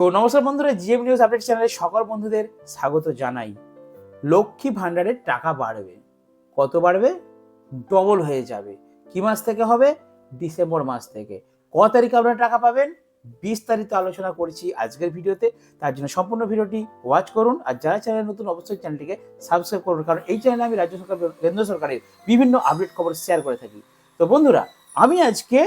তো নমস্কার বন্ধুরা, জিএম নিউজ আপডেট চ্যানেলে সকল বন্ধুদের স্বাগত জানাই। লক্ষ্মী ভাণ্ডারের টাকা বাড়বে। কত বাড়বে? ডবল হয়ে যাবে। কি মাস থেকে হবে? ডিসেম্বর মাস থেকে। ক তারিখে আপনারা টাকা পাবেন? বিস্তারিত আলোচনা করছি আজকের ভিডিওতে। তার জন্য সম্পূর্ণ ভিডিওটি ওয়াচ করুন। আর যারা চ্যানেল নতুন, অবশ্যই চ্যানেলটিকে সাবস্ক্রাইব করুন। কারণ এই চ্যানেলে আমি রাজ্য সরকার, কেন্দ্র সরকারের বিভিন্ন আপডেট খবর শেয়ার করে থাকি। তো বন্ধুরা, আমি আজকে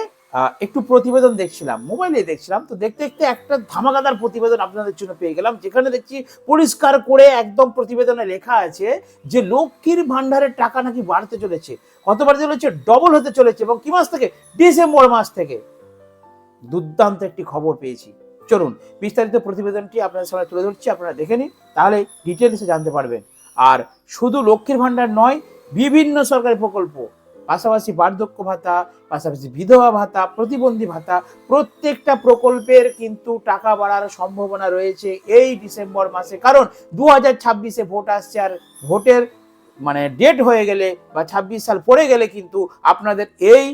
একটু প্রতিবেদন দেখছিলাম, মোবাইলে দেখছিলাম, তো দেখতে দেখতে একটা ধামাকাদার প্রতিবেদন আপনাদের জন্য পেয়ে গেলাম, যেখানে দেখছি পরিষ্কার করে একদম প্রতিবেদনে লেখা আছে যে লক্ষ্মীর ভান্ডারের টাকা নাকি বাড়তে চলেছে কত বাড়তে চলেছে? ডবল হতে চলেছে এবং কি মাস থেকে? ডিসেম্বর মাস থেকে। দুর্দান্ত একটি খবর পেয়েছি। চলুন, বিস্তারিত প্রতিবেদনটি আপনাদের সামনে তুলে ধরছি, আপনারা দেখে নিন, তাহলে ডিটেলসে জানতে পারবেন। আর শুধু লক্ষ্মীর ভান্ডার নয়, বিভিন্ন সরকারি প্রকল্প পাশাপাশি বার্ধক্য ভাতা, পাশাপাশি বিধবা ভাতা, প্রতিবন্ধী ভাতা, প্রত্যেকটা প্রকল্পের কিন্তু টাকা বাড়ার সম্ভাবনা রয়েছে এই ডিসেম্বর মাসে। কারণ দু হাজার ছাব্বিশে ভোট আসছে আর ভোটের মানে ডেট হয়ে গেলে বা ছাব্বিশ সাল পড়ে গেলে কিন্তু আপনাদের এই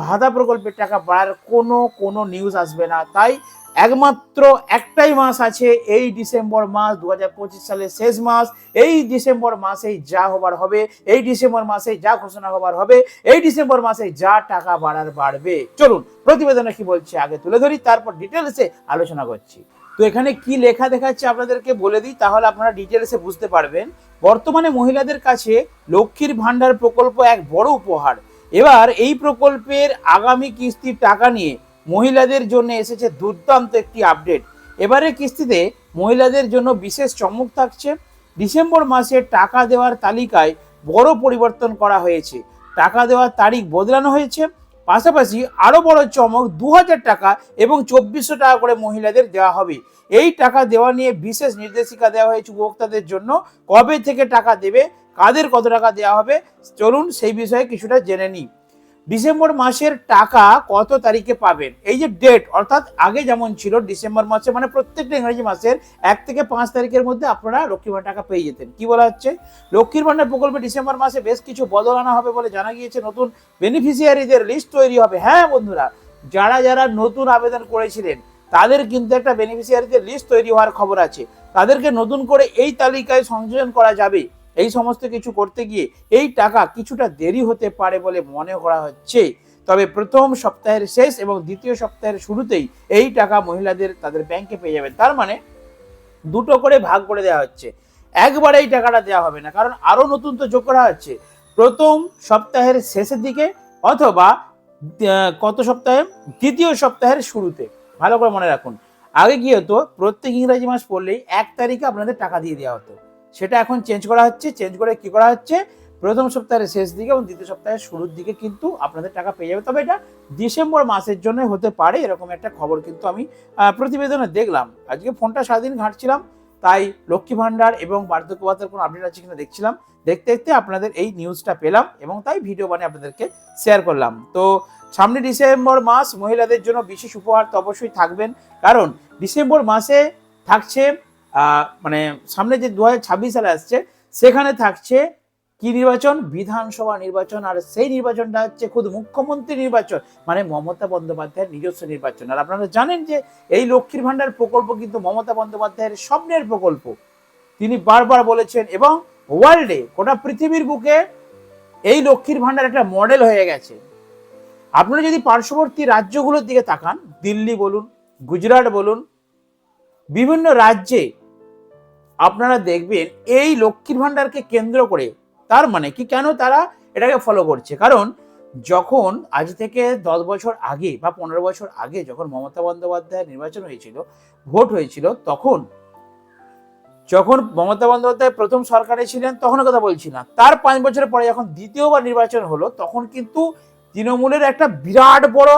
ভাতা প্রকল্পের টাকা বাড়ার কোনো কোনো নিউজ আসবে না। তাই একমাত্র একটাই মাস আছে এই ডিসেম্বর মাস দু হাজার পঁচিশ সালের শেষ মাস। এই ডিসেম্বর মাসেই যা হবার হবে, এই ডিসেম্বর মাসে যা ঘোষণা হবার হবে, এই ডিসেম্বর মাসে যা টাকা বাড়ার বাড়বে। চলুন, প্রতিবেদনে কি বলছে আগে তুলে ধরি, তারপর ডিটেলসে আলোচনা করছি। তো এখানে কি লেখা দেখাচ্ছে আপনাদেরকে বলে দিই, তাহলে আপনারা ডিটেলসে বুঝতে পারবেন। বর্তমানে মহিলাদের কাছে লক্ষ্মীর ভান্ডার প্রকল্প এক বড় উপহার। এবার এই প্রকল্পের আগামী কিস্তির টাকা নিয়ে মহিলাদের জন্য এসেছে দুর্দান্ত একটি আপডেট এবারে কিস্তিতে মহিলাদের জন্য বিশেষ চমক থাকছে। ডিসেম্বর মাসে টাকা দেওয়ার তালিকায় বড় পরিবর্তন করা হয়েছে। টাকা দেওয়ার তারিখ বদলানো হয়েছে। পাশাপাশি আরও বড় চমক দু হাজার টাকা এবং চব্বিশশো টাকা করে মহিলাদের দেওয়া হবে। এই টাকা দেওয়া নিয়ে বিশেষ নির্দেশিকা দেওয়া হয়েছে উপভোক্তাদের জন্য। কবে থেকে টাকা দেবে, কাদের কত টাকা দেওয়া হবে, চলুন সেই বিষয়ে কিছুটা জেনে নিই। ডিসেম্বর মাসের টাকা কত তারিখে পাবেন? এই যে ডেট অর্থাৎ আগে যেমন ছিল ডিসেম্বর মাসে মানে প্রত্যেকটা ইংরেজি মাসের এক থেকে পাঁচ তারিখের মধ্যে আপনারা লক্ষ্মীর ভাণ্ডার টাকা পেয়ে যেতেন। কি বলা হচ্ছে? লক্ষ্মীর ভাণ্ডার প্রকল্পে ডিসেম্বর মাসে বেশ কিছু বদল আনা হবে বলে জানা গিয়েছে। নতুন বেনিফিশিয়ারিদের লিস্ট তৈরি হবে। হ্যাঁ বন্ধুরা, যারা যারা নতুন আবেদন করেছিলেন, তাদের কিন্তু একটা বেনিফিশিয়ারিদের লিস্ট তৈরি হওয়ার খবর আছে। তাদেরকে নতুন করে এই তালিকায় সংযোজন করা যাবে। এই সমস্ত কিছু করতে গিয়ে এই টাকা কিছুটা দেরি হতে পারে বলে মনে করা হচ্ছে। তবে প্রথম সপ্তাহের শেষ এবং দ্বিতীয় সপ্তাহের শুরুতেই এই টাকা মহিলাদের তাদের ব্যাংকে পেয়ে যাবেন তার মানে দুটো করে ভাগ করে দেওয়া হচ্ছে। একবারে এই টাকাটা দেওয়া হবে না, কারণ আরও নতুন তো যোগ করা হচ্ছে। প্রথম সপ্তাহের শেষের দিকে অথবা কত সপ্তাহে? দ্বিতীয় সপ্তাহের শুরুতে। ভালো করে মনে রাখুন। আগে কি হতো প্রত্যেক ইংরাজি মাস পড়লেই এক তারিখে আপনাদের টাকা দিয়ে দেওয়া হতো। সেটা এখন চেঞ্জ করা হচ্ছে চেঞ্জ করে কি করা হচ্ছে? প্রথম সপ্তাহের শেষ দিকে এবং দ্বিতীয় সপ্তাহের শুরুর দিকে কিন্তু আপনাদের টাকা পেয়ে যাবে। তবে এটা ডিসেম্বর মাসের জন্য হতে পারে, এরকম একটা খবর কিন্তু আমি প্রতিবেদনে দেখলাম। আজকে ফোনটা সারাদিন ঘাঁটছিলাম, তাই লক্ষ্মী ভাণ্ডার এবং বার্ধক্য ভাতার কোনো আপডেট আছে কিনা দেখছিলাম। দেখতে দেখতে আপনাদের এই নিউজটা পেলাম এবং তাই ভিডিও বানিয়ে আপনাদেরকে শেয়ার করলাম। তো সামনে ডিসেম্বর মাস, মহিলাদের জন্য বিশেষ উপহার তো অবশ্যই থাকবেন। কারণ ডিসেম্বর মাসে থাকছে মানে সামনে যে দু হাজার ছাব্বিশ সালে আসছে, সেখানে থাকছে কি নির্বাচন? বিধানসভা নির্বাচন। আর সেই নির্বাচনটা হচ্ছে খুদ মুখ্যমন্ত্রী নির্বাচন মানে মমতা বন্দ্যোপাধ্যায়ের নিজস্ব নির্বাচন। আর আপনারা জানেন যে এই লক্ষ্মীর ভাণ্ডার প্রকল্প কিন্তু মমতা বন্দ্যোপাধ্যায়ের স্বপ্নের প্রকল্প। তিনি বারবার বলেছেন, এবং ওয়ার্ল্ডে গোটা পৃথিবীর বুকে এই লক্ষ্মীর ভাণ্ডার একটা মডেল হয়ে গেছে। আপনারা যদি পার্শ্ববর্তী রাজ্যগুলোর দিকে তাকান, দিল্লি বলুন, গুজরাট বলুন, বিভিন্ন রাজ্যে আপনারা দেখবেন এই লক্ষ্মীর ভাণ্ডারকে কেন্দ্র করে, তার মানে কি কেন তারা এটাকে ফলো করছে? কারণ যখন আজ থেকে দশ বছর আগে বা পনেরো বছর আগে যখন মমতা বন্দ্যোপাধ্যায়ের নির্বাচন হয়েছিল, ভোট হয়েছিল, তখন, যখন মমতা বন্দ্যোপাধ্যায় প্রথম সরকারে ছিলেন তখন কথা বলছি না। তার পাঁচ বছর পরে যখন দ্বিতীয়বার নির্বাচন হলো, তখন কিন্তু তৃণমূলের একটা বিরাট বড়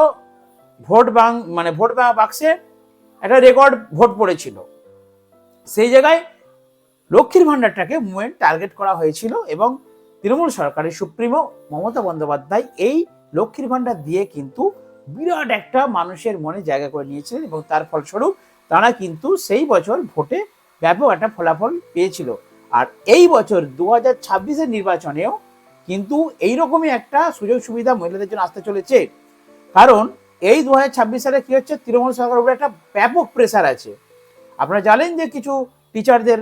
ভোট বাং মানে ভোট বাক্সে একটা রেকর্ড ভোট পড়েছিল। সেই জায়গায় লক্ষ্মীর ভাণ্ডারটাকে মুভমেন্ট টার্গেট করা হয়েছিল এবং তৃণমূল সরকারের সুপ্রিমো মমতা বন্দ্যোপাধ্যায় এই লক্ষ্মীর ভাণ্ডার দিয়ে কিন্তু বিরাট একটা মানুষের মনে জায়গা করে নিয়েছিলেন এবং তার ফলস্বরূপ তারা কিন্তু সেই বছর ভোটে ব্যাপক একটা ফলাফল পেয়েছিল। আর এই বছর দু হাজার ছাব্বিশের নির্বাচনেও কিন্তু এইরকমই একটা সুযোগ সুবিধা মহিলাদের জন্য আসতে চলেছে। কারণ এই দু হাজার ছাব্বিশ সালে কি হচ্ছে? তৃণমূল সরকারের উপরে একটা ব্যাপক প্রেসার আছে। আপনারা জানেন যে কিছু টিচারদের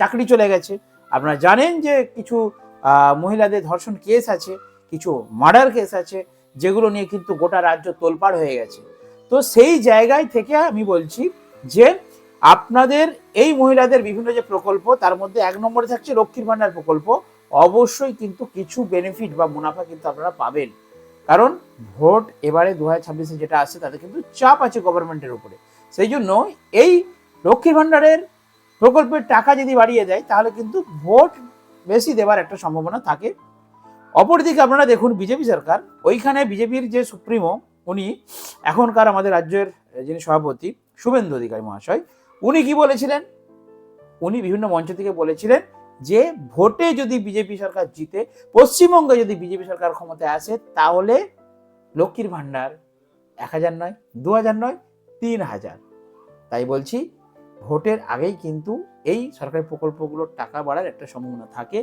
চাকরি চলে গেছে। আপনারা জানেন যে কিছু মহিলাদের ধর্ষণ কেস আছে, কিছু মার্ডার কেস আছে, যেগুলো নিয়ে কিন্তু গোটা রাজ্য তোলপাড় হয়ে গেছে। তো সেই জায়গায় থেকে আমি বলছি যে, আপনাদের এই মহিলাদের বিভিন্ন যে প্রকল্প, তার মধ্যে এক নম্বরে থাকছে লক্ষ্মীর ভান্ডার প্রকল্প। অবশ্যই কিন্তু কিছু বেনিফিট বা মুনাফা কিন্তু আপনারা পাবেন। কারণ ভোট এবারে দু হাজার ছাব্বিশে যেটা আসছে, তাতে কিন্তু চাপ আছে গভর্নমেন্টের উপরে। সেই জন্য এই লক্ষ্মীর ভান্ডারের প্রকল্পের টাকা যদি বাড়িয়ে দেয়, তাহলে কিন্তু ভোট বেশি দেওয়ার একটা সম্ভাবনা থাকে। অপরদিকে আপনারা দেখুন, বিজেপি সরকার, ওইখানে বিজেপির যে সুপ্রিমো, উনি এখনকার আমাদের রাজ্যের যিনি সভাপতি, শুভেন্দু অধিকারী মহাশয়, উনি কি বলেছিলেন? উনি বিভিন্ন মঞ্চ থেকে বলেছিলেন যে, ভোটে যদি বিজেপি সরকার জিতে, পশ্চিমবঙ্গে যদি বিজেপি সরকার ক্ষমতায় আসে, তাহলে লক্ষ্মীর ভাণ্ডার এক হাজার নয়, দু হাজার নয়, তিন হাজার। তাই বলছি ভোটের আগেই কিন্তু এই সরকারি প্রকল্পগুলোর টাকা বাড়ার একটা সম্ভাবনা থাকে।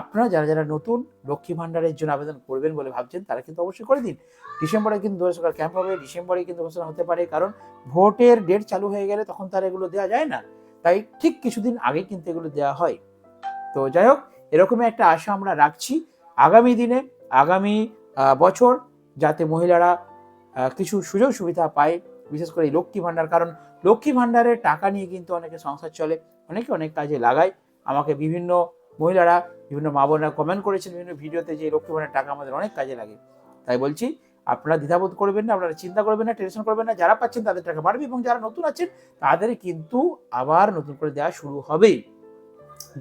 আপনারা যারা যারা নতুন লক্ষ্মী ভাণ্ডারের জন্য আবেদন করবেন বলে ভাবছেন, তারা কিন্তু অবশ্যই করে দিন। ডিসেম্বরে কিন্তু দু সরকার ক্যাম্প হবে ডিসেম্বরে কিন্তু ঘোষণা হতে পারে, কারণ ভোটের ডেট চালু হয়ে গেলে তখন তার এগুলো দেওয়া যায় না। তাই ঠিক কিছুদিন আগে কিন্তু এগুলো দেওয়া হয়। তো যাই হোক, এরকমই একটা আশা আমরা রাখছি। আগামী দিনে, আগামী বছর যাতে মহিলারা কিছু সুযোগ সুবিধা পায়, বিশেষ করে এই লক্ষ্মী ভাণ্ডার, কারণ লক্ষ্মী ভাণ্ডারের টাকা নিয়ে কিন্তু অনেকে সংসার চলে, অনেকে অনেক কাজে লাগায়। আমাকে বিভিন্ন মহিলারা, বিভিন্ন মা বোনরা কমেন্ট করেছেন বিভিন্ন ভিডিওতে যে লক্ষ্মী ভাণ্ডার টাকা আমাদের অনেক কাজে লাগে। তাই বলছি, আপনারা দ্বিধাবোধ করবেন না, আপনারা চিন্তা করবেন না টেনশন করবেন না, যারা পাচ্ছেন তাদের টাকা বাড়বে এবং যারা নতুন আছেন তাদের কিন্তু আবার নতুন করে দেওয়া শুরু হবে।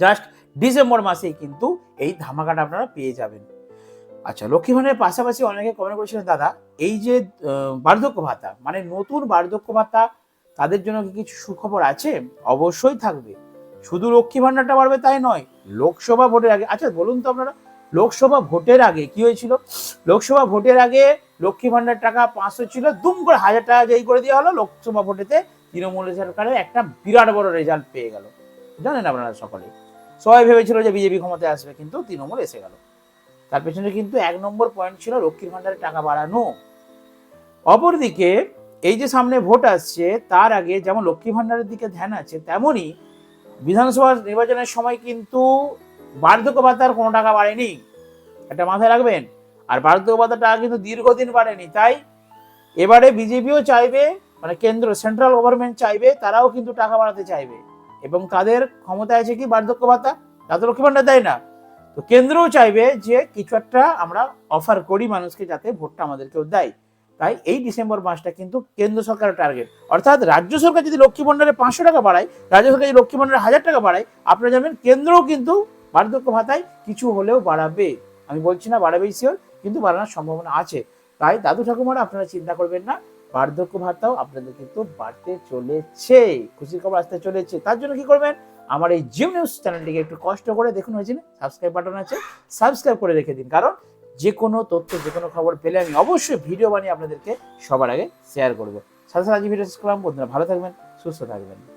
জাস্ট ডিসেম্বর মাসেই কিন্তু এই ধামাকাটা আপনারা পেয়ে যাবেন। আচ্ছা লক্ষ্মী ভাণ্ডারের পাশাপাশি অনেকে কমেন্ট করেছিলেন, দাদা, এই যে বার্ধক্য ভাতা মানে নতুন বার্ধক্য ভাতা তাদের জন্য কি কিছু সুখবর আছে? অবশ্যই থাকবে। শুধু লক্ষ্মী ভাণ্ডারটা বাড়বে তাই নয়, লোকসভা ভোটের আগে আচ্ছা বলুন তো আপনারা, লোকসভা ভোটের আগে কি হয়েছিল? লোকসভা ভোটের আগে লক্ষ্মী ভাণ্ডার টাকা পাঁচশো ছিল, দুম করে হাজার টাকা যেই করে দেওয়া হলো, লোকসভা ভোটেতে তৃণমূল সরকারের একটা বিরাট বড় রেজাল্ট পেয়ে গেল। জানেন আপনারা সকলে সবাই ভেবেছিল যে বিজেপি ক্ষমতায় আসবে, কিন্তু তৃণমূল এসে গেল। তার পেছনে কিন্তু এক নম্বর পয়েন্ট ছিল লক্ষ্মীর ভাণ্ডারের টাকা বাড়ানো। অপরদিকে এই যে সামনে ভোট আসছে, তার আগে যেমন লক্ষ্মী ভাণ্ডারের দিকে ধ্যান আছে তেমনই বিধানসভা নির্বাচনের সময় কিন্তু বার্ধক্য ভাতার কোনো টাকা বাড়েনি। এটা মাথায় রাখবেন। আর বার্ধক্য ভাতার টাকা কিন্তু দীর্ঘদিন বাড়েনি। তাই এবারে বিজেপিও চাইবে মানে কেন্দ্র সেন্ট্রাল গভর্নমেন্ট চাইবে, তারাও কিন্তু টাকা বাড়াতে চাইবে। এবং তাদের ক্ষমতা আছে কি বার্ধক্য ভাতা? তাদের লক্ষ্মী ভাণ্ডার দেয় না। তো কেন্দ্রও চাইবে যে কিছু একটা আমরা অফার করি মানুষকে যাতে ভোটটা আমাদেরকেও দেয়। তাই এই ডিসেম্বর মাসটা কিন্তু কেন্দ্র সরকারের টার্গেট অর্থাৎ রাজ্য সরকার যদি লক্ষ্মী ভাণ্ডারে পাঁচশো টাকা বাড়ায়, রাজ্য সরকার যদি লক্ষ্মী ভাণ্ডারে হাজার টাকা বাড়ায়, আপনারা জানবেন কেন্দ্রও কিন্তু বার্ধক্য ভাতায় কিছু হলেও বাড়াবে। আমি বলছি না বাড়াবেই শিওর কিন্তু বাড়ানোর সম্ভাবনা আছে। তাই দাদু ঠাকুমারা আপনারা চিন্তা করবেন না, বার্ধক্য ভাতাও আপনাদের কিন্তু বাড়তে চলেছে, খুশির খবর আসতে চলেছে। তার জন্য কি করবেন? আমার এই জিম নিউজ চ্যানেলটিকে একটু কষ্ট করে দেখুন হয়েছে সাবস্ক্রাইব বাটন আছে সাবস্ক্রাইব করে রেখে দিন। কারণ যে কোনো তথ্য যে কোনো খবর পেলে আমি অবশ্যই ভিডিও বানিয়ে আপনাদেরকে সবার আগে শেয়ার করব। সাথে সাথে আজকে ভিডিও শেষ করলাম। বন্ধুরা ভালো থাকবেন, সুস্থ থাকবেন।